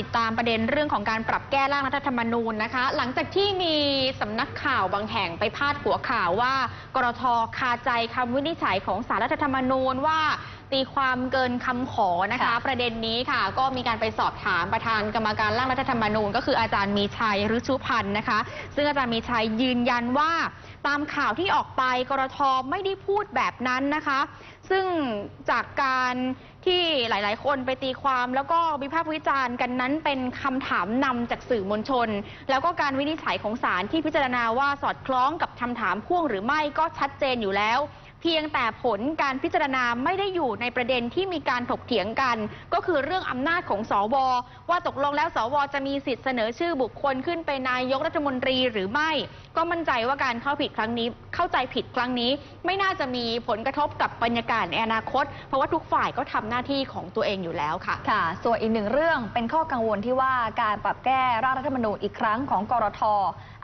ติดตามประเด็นเรื่องของการปรับแก้ร่างรัฐธรรมนูญนะคะ หลังจากที่มีสำนักข่าวบางแห่งไปพาดหัวข่าวว่ากรทคาใจคำวินิจฉัยของสารรัฐธรรมนูญว่าตีความเกินคำขอนะคะค่ะประเด็นนี้ค่ะ ก็มีการไปสอบถามประธานกรรมการร่างรัฐธรรมนูญ ก็คืออาจารย์มีชัยฤชุพันธ์นะคะ ซึ่งอาจารย์มีชัยยืนยันว่า ตามข่าวที่ออกไปกรทไม่ได้พูดแบบนั้นนะคะ ซึ่งจากการที่หลาย ๆ คนไปตีความแล้วก็วิพากษ์วิจารณ์กันนั้นเป็นคำถามนำจากสื่อมวลชน แล้วก็การวินิจฉัยของศาลที่พิจารณาว่าสอดคล้องกับคำถามพ่วงหรือไม่ก็ชัดเจนอยู่แล้ว เพียงแต่ผลการพิจารณาไม่ได้อยู่ในประเด็นที่มีการถกเถียงกัน ก็คือเรื่องอำนาจของสว ว่าตกลงแล้วสว จะมีสิทธิ์เสนอชื่อบุคคลขึ้นเป็นนายกรัฐมนตรีหรือไม่ ก็มั่นใจว่าการเข้าผิดครั้งนี้ เข้าใจผิดครั้งนี้ ไม่น่าจะมีผลกระทบกับบรรยากาศในอนาคต เพราะว่าทุกฝ่ายก็ทำหน้าที่ของตัวเองอยู่แล้วค่ะ ค่ะ ส่วนอีกหนึ่งเรื่องเป็นข้อกังวลที่ว่าการปรับแก้ร่างรัฐธรรมนูญอีกครั้งของกรท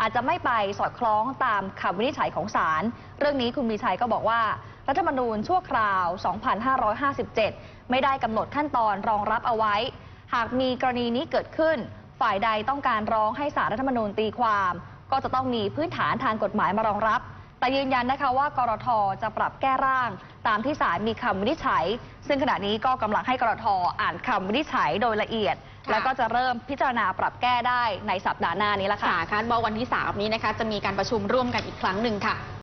อาจจะไม่ไปสอดคล้องตามคำวินิจฉัยของศาลเรื่องนี้คุณมีชัยก็บอกว่า รัฐธรรมนูญชั่วคราว 2557 ไม่ได้กำหนดขั้นตอนรองรับเอาไว้ หากมีกรณีนี้เกิดขึ้น ฝ่ายใดต้องการร้องให้สารรัฐธรรมนูญตีความ ก็จะต้องมีพื้นฐานทางกฎหมายมารองรับ แต่ยืนยันนะคะว่ากรทจะปรับแก้ร่าง ตามที่ศาลมีคำวินิจฉัย ซึ่งขณะนี้ก็กำลังให้กรทอ่านคำวินิจฉัยโดยละเอียดค่ะแล้วก็จะเริ่มพิจารณาปรับแก้ได้ในสัปดาห์หน้านี้ละค่ะ ค่ะคาดว่าวันที่ 3 นี้นะคะ จะมีการประชุมร่วมกันอีกครั้งหนึ่งค่ะ